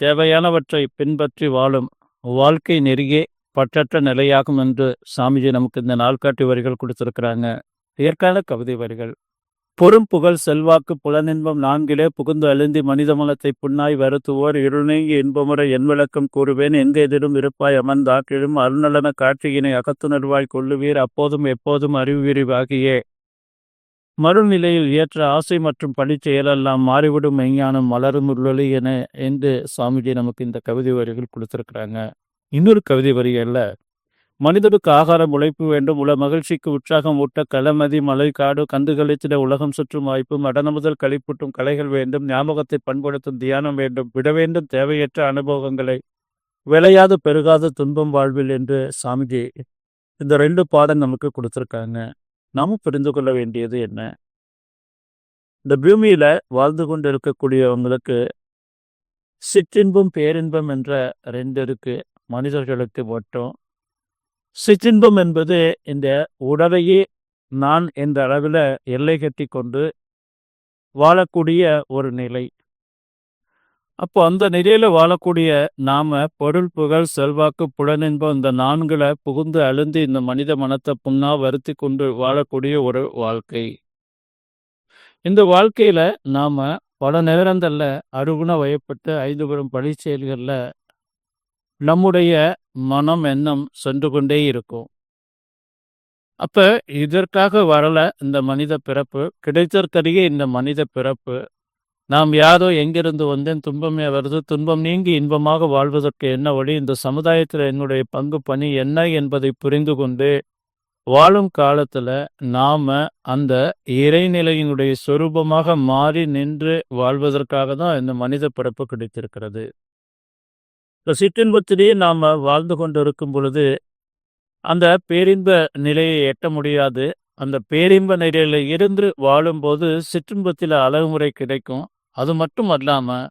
தேவையானவற்றை பின்பற்றி வாழும். வாழ்க்கை நெருங்கே பற்றற்ற நிலையாகும் என்று சாமிஜி நமக்கு இந்த நாள்காட்டி வரிகள் கொடுத்திருக்கிறாங்க. இயற்கையான கவிதை வரிகள். பொறும் புகழ் செல்வாக்கு புலனின்பம் நான்கிலே புகுந்து அழுந்தி மனித மலத்தை புண்ணாய் வருத்துவோர் இருநீங்கி இன்பமுறை என் விளக்கம் கூறுவேன். எங்கெதிரும் இருப்பாய் அமர்ந்தாக்கிழும் அருநலன காட்சியினை அகத்துணர்வாய் கொள்ளுவீர். அப்போதும் எப்போதும் அறிவுவிரிவாகியே. மறுநிலையில் ஏற்ற ஆசை மற்றும் பணி செயலெல்லாம் மாறிவிடும். மெய்ஞானம் மலரும் உள்ளொளி என என்று சாமிஜி நமக்கு இந்த கவிதை வரிகள் கொடுத்துருக்குறாங்க. இன்னொரு கவிதை வரிகளில் மனிதனுக்கு ஆகாரம் உழைப்பு வேண்டும். உல மகிழ்ச்சிக்கு உற்சாகம் ஊட்ட களமதி மலை காடு கந்துகளித்திட உலகம் சுற்றும் வாய்ப்பு மடன முதல் கழிப்பூட்டும் கலைகள் வேண்டும். ஞாபகத்தை பண்படுத்தும் தியானம் வேண்டும். விட வேண்டும் தேவையற்ற அனுபவங்களை. விளையாது பெருகாத துன்பம் வாழ்வில் என்று சாமிஜி இந்த ரெண்டு பாடம் நமக்கு கொடுத்துருக்காங்க. நாம் புரிந்து கொள்ள வேண்டியது என்ன? இந்த பூமியில் வாழ்ந்து கொண்டு இருக்கக்கூடியவங்களுக்கு சிற்றின்பம் பேரின்பம் என்ற ரெண்டு இருக்கு. மனிதர்களுக்கு மட்டும். சிற்றின்பம் என்பது இந்த உடலையே நான் என்ற அளவில் எல்லை கட்டி கொண்டு வாழக்கூடிய ஒரு நிலை. அப்போ அந்த நிலையில வாழக்கூடிய நாம பொருள் புகழ் செல்வாக்கு புலனின்பம் இந்த நான்குல புகுந்து அழுந்து இந்த மனித மனத்தை புண்ணா வருத்தி கொண்டு வாழக்கூடிய ஒரு வாழ்க்கை. இந்த வாழ்க்கையில நாம பல நேரங்கள்ல அருகுண வயப்பட்டு ஐந்து பெரும் பழி செயல்களில் நம்முடைய மனம் எண்ணம் சென்று கொண்டே இருக்கும். அப்ப இதற்காக வரல இந்த மனித பிறப்பு கிடைத்தற்கரிய இந்த மனித பிறப்பு நாம் யாரோ எங்கிருந்து வந்தேன் துன்பமே வருது. துன்பம் நீங்கி இன்பமாக வாழ்வதற்கு என்ன வழி? இந்த சமுதாயத்தில் என்னுடைய பங்கு பணி என்ன என்பதை புரிந்து கொண்டு வாழும் காலத்தில் நாம் அந்த இறைநிலையினுடைய சொரூபமாக மாறி நின்று வாழ்வதற்காக தான் இந்த மனித பிறப்பு கிடைத்திருக்கிறது. இந்த சிற்றின்பத்திலேயே நாம் வாழ்ந்து கொண்டு இருக்கும் பொழுது அந்த பேரின்ப நிலையை எட்ட முடியாது. அந்த பேரின்ப நிலையில் இருந்து வாழும்போது சிற்றின்பத்தில் அழகுமுறை கிடைக்கும். அது மட்டும் அல்லாமல்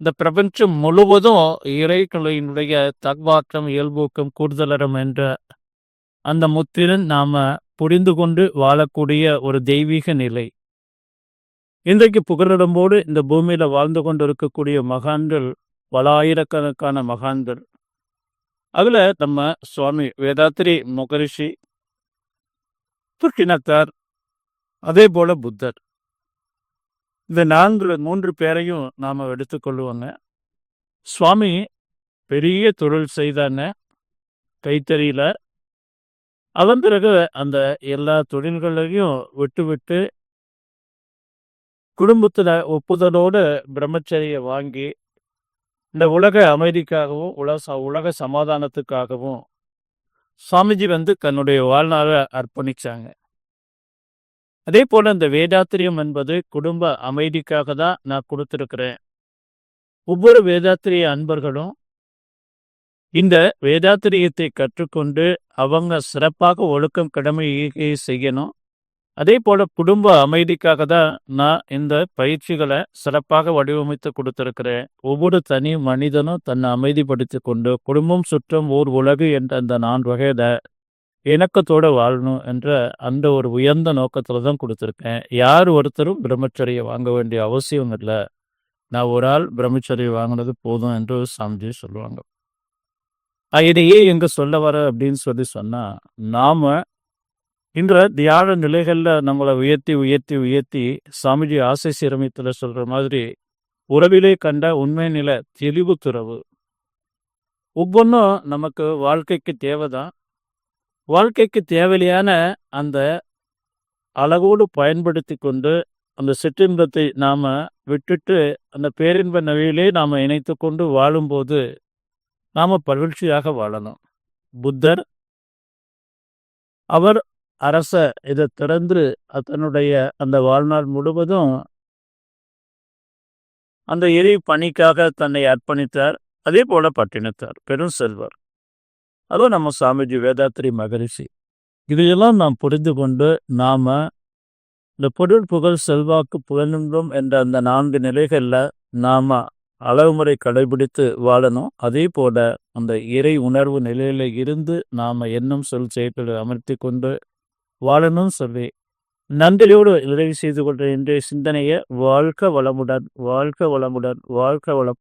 இந்த பிரபஞ்சம் முழுவதும் இறைக்கலையினுடைய தக்வாக்கம் இயல்பூக்கம் கூடுதலறம் என்ற அந்த முத்திரன் நாம் புரிந்து கொண்டு வாழக்கூடிய ஒரு தெய்வீக நிலை. இன்றைக்கு புகழிடம்போடு இந்த பூமியில் வாழ்ந்து கொண்டு இருக்கக்கூடிய மகான்கள் பல ஆயிரக்கணக்கான மகான்கள். அதில் நம்ம சுவாமி வேதாத்திரி முகரிஷி துர்க்கினத்தார் அதே போல புத்தர். இந்த நான்கு மூன்று பேரையும் நாம் எடுத்துக்கொள்ளுவாங்க சுவாமி பெரிய தொழில் செய்தானே கைத்தறியில. அதன் பிறகு அந்த எல்லா தொழில்களையும் விட்டு விட்டு குடும்பத்தில் ஒப்புதலோடு பிரம்மச்சரிய வாங்கி இந்த உலக அமைதிக்காகவும் உலக உலக சமாதானத்துக்காகவும் சுவாமிஜி வந்து தன்னுடைய வாழ்நாளை அர்ப்பணிச்சாங்க. அதே போல இந்த வேதாத்திரியம் என்பது குடும்ப அமைதிக்காக தான் நான் கொடுத்துருக்கிறேன். ஒவ்வொரு வேதாத்திரிய அன்பர்களும் இந்த வேதாத்திரியத்தை கற்றுக்கொண்டு அவங்க சிறப்பாக ஒழுக்கம் கடமையை செய்யணும். அதே போல குடும்ப அமைதிக்காக தான் நான் இந்த பயிற்சிகளை சிறப்பாக வடிவமைத்து கொடுத்திருக்கிறேன். ஒவ்வொரு தனி மனிதனும் தன்னை அமைதிப்படுத்தி கொண்டு குடும்பம் சுற்றம் ஓர் உலகு என்ற அந்த நான் வகையில இணக்கத்தோடு வாழணும் என்ற அந்த ஒரு உயர்ந்த நோக்கத்தில் தான் கொடுத்துருக்கேன். யார் ஒருத்தரும் பிரம்மச்சரியை வாங்க வேண்டிய அவசியம் இல்லை. நான் ஒரு ஆள் பிரம்மச்சரியை வாங்கினது போதும் என்று சாமிஜி சொல்லுவாங்க. இதையே எங்க சொல்ல வர அப்படின்னு சொல்லி சொன்னா நாம இன்ற தியான நிலைகளில் நம்மளை உயர்த்தி உயர்த்தி உயர்த்தி சாமிஜி ஆசை சீரமைத்தில் சொல்ற மாதிரி உறவிலே கண்ட உண்மை நிலை தெளிவு துறவு. ஒவ்வொன்றும் நமக்கு வாழ்க்கைக்கு தேவைதான். வாழ்க்கைக்கு தேவையான அந்த அழகோடு பயன்படுத்தி கொண்டு அந்த சிற்றின்பத்தை நாம் விட்டுட்டு அந்த பேரின்ப நவியிலே நாம் இணைத்து கொண்டு வாழும்போது நாம் பகிழ்ச்சியாக வாழணும் புத்தர் அவர் அரச இதை திறந்து தன்னுடைய அந்த வாழ்நாள் முழுவதும் அந்த இறை பணிக்காக தன்னை அர்ப்பணித்தார். அதே போல பட்டினத்தார். பெரும் செல்வர். அதுவும் நம்ம சாமிஜி வேதாத்திரி மகரிஷி. இதையெல்லாம் நாம் புரிந்து கொண்டு நாம இந்த பொருள் புகழ் செல்வாக்கு புகழ்ந்தும் என்ற அந்த நான்கு நிலைகளில் நாம அளவுமுறை கடைபிடித்து வாழணும். அதே போல அந்த இறை உணர்வு நிலையில இருந்து நாம என்னும் சொல் செயல்களை அமர்த்தி கொண்டு வாழணும் சொல்லி நன்றியோடு நிறைவு செய்து கொண்ட இன்றைய சிந்தனையை வாழ்க்க வளமுடன் வாழ்க்க வளமுடன் வாழ்க்க வளம்.